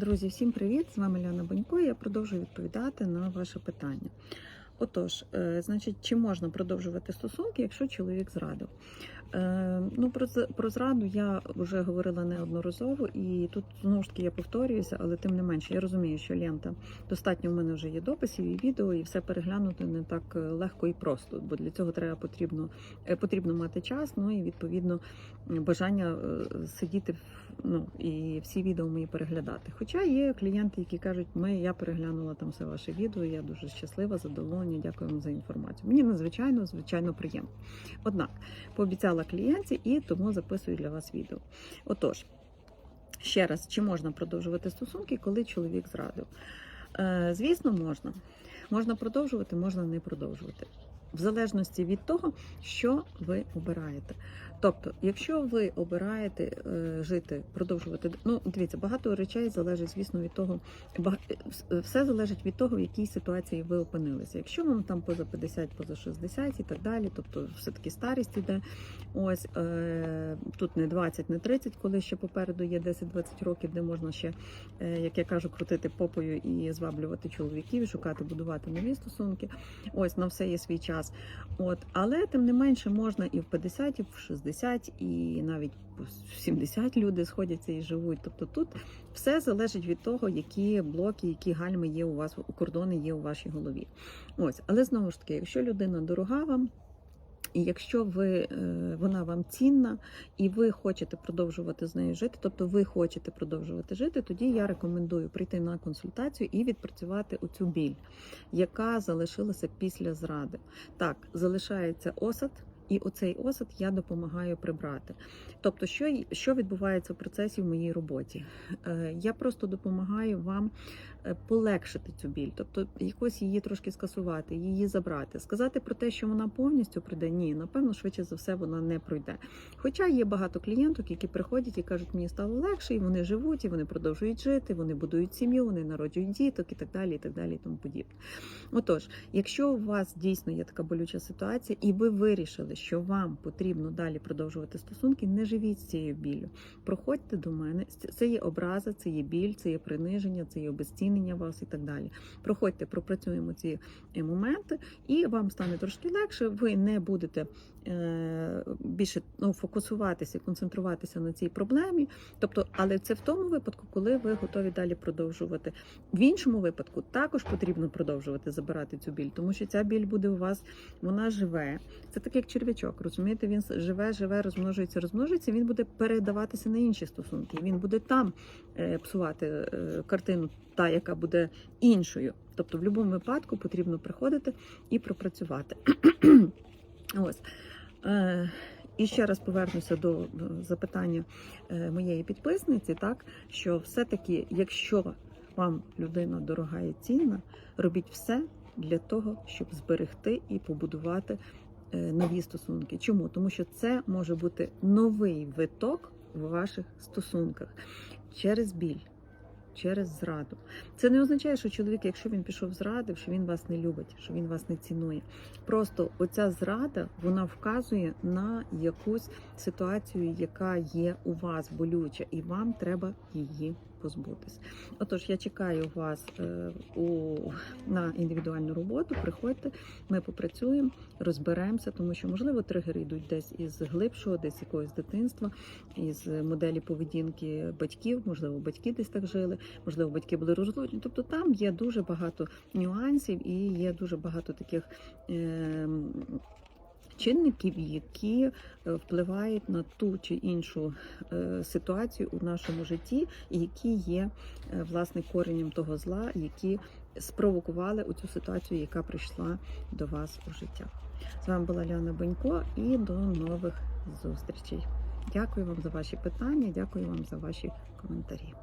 Друзі, всім привіт! З вами Ляна Бонько. Я продовжую відповідати на ваше питання. Отож, е, значить, чи можна продовжувати стосунки, якщо чоловік зрадив? Е, ну, про, про зраду я вже говорила неодноразово, і тут знову ж таки я повторююся, але тим не менше, я розумію, що лента достатньо в мене вже є дописів і відео, і все переглянути не так е, легко і просто, бо для цього треба потрібно, потрібно мати час, ну і відповідно бажання сидіти ну, і всі відео мої переглядати. Хоча є клієнти, які кажуть, ми я переглянула там все ваше відео, я дуже щаслива, задоволення, дякую вам за інформацію. Мені надзвичайно, звичайно приємно. Однак пообіцяла клієнтці і тому записую для вас відео. Отож, ще раз, чи можна продовжувати стосунки, коли чоловік зрадив? Е, звісно, можна. Можна продовжувати, можна не продовжувати. В залежності від того, що ви обираєте. Тобто, якщо ви обираєте е, жити, продовжувати, ну дивіться, багато речей залежить, звісно, від того, ба- е, все залежить від того, в якій ситуації ви опинилися. Якщо вам там поза 50, поза 60 і так далі, тобто все-таки старість іде. Ось е, тут не 20, не 30, коли ще попереду є 10-20 років, де можна ще, е, як я кажу, крутити попою і зваблювати чоловіків, шукати, будувати нові стосунки. Ось на все є свій час. От, але тим не менше можна і в 50, і в 60, і навіть в 70 люди сходяться і живуть. Тобто тут все залежить від того, які блоки, які гальми є у вас, кордони є у вашій голові. Ось, але знову ж таки, якщо людина дорога вам. І якщо ви, е, вона вам цінна і ви хочете продовжувати з нею жити, тобто ви хочете продовжувати жити, тоді я рекомендую прийти на консультацію і відпрацювати оцю біль, яка залишилася після зради. Так, залишається осад. І оцей осад я допомагаю прибрати. Тобто, що, що відбувається в процесі в моїй роботі? Е, Я просто допомагаю вам е, полегшити цю біль, тобто якось її трошки скасувати, її забрати. Сказати про те, що вона повністю пройде, ні, напевно, швидше за все, вона не пройде. Хоча є багато клієнток, які приходять і кажуть, мені стало легше, і вони живуть, і вони продовжують жити, вони будують сім'ю, вони народжують діток і так далі, і так далі, і тому подібне. Отож, якщо у вас дійсно є така болюча ситуація, і ви вирішили, що вам потрібно далі продовжувати стосунки, не живіть з цією біллю. Проходьте до мене. Це є образа, це є біль, це є приниження, це є обезцінення вас і так далі. Проходьте, пропрацюємо ці е, моменти, і вам стане трошки легше. Ви не будете е, більше ну, фокусуватися, концентруватися на цій проблемі. Тобто, але це в тому випадку, коли ви готові далі продовжувати. В іншому випадку також потрібно продовжувати забирати цю біль, тому що ця біль буде у вас, вона живе. Це так як черв'ячок, розумієте? Він живе, живе, розмножується, розмножується. Він буде передаватися на інші стосунки. Він буде там е, псувати е, картину, та яка буде іншою. Тобто, в будь-якому випадку потрібно приходити і пропрацювати. Ось. Е, І ще раз повернуся до запитання моєї підписниці, так що все-таки, якщо вам людина дорога і цінна, робіть все для того, щоб зберегти і побудувати нові стосунки. Чому? Тому що це може бути новий виток в ваших стосунках через біль. Через зраду. Це не означає, що чоловік, якщо він пішов зрадив, що він вас не любить, що він вас не цінує. Просто оця зрада вона вказує на якусь ситуацію, яка є у вас болюча, і вам треба її позбутись. Отож, я чекаю вас е, у, на індивідуальну роботу. Приходьте, ми попрацюємо, розберемося, тому що можливо тригери йдуть десь із глибшого, десь якогось дитинства, із моделі поведінки батьків, можливо, батьки десь так жили, можливо, батьки були розлучені. Тобто там є дуже багато нюансів і є дуже багато таких. Е, Чинників, які е, впливають на ту чи іншу е, ситуацію у нашому житті, і які є е, власне коренем того зла, які спровокували у цю ситуацію, яка прийшла до вас у життя. З вами була Ляна Бонько і до нових зустрічей. Дякую вам за ваші питання, дякую вам за ваші коментарі.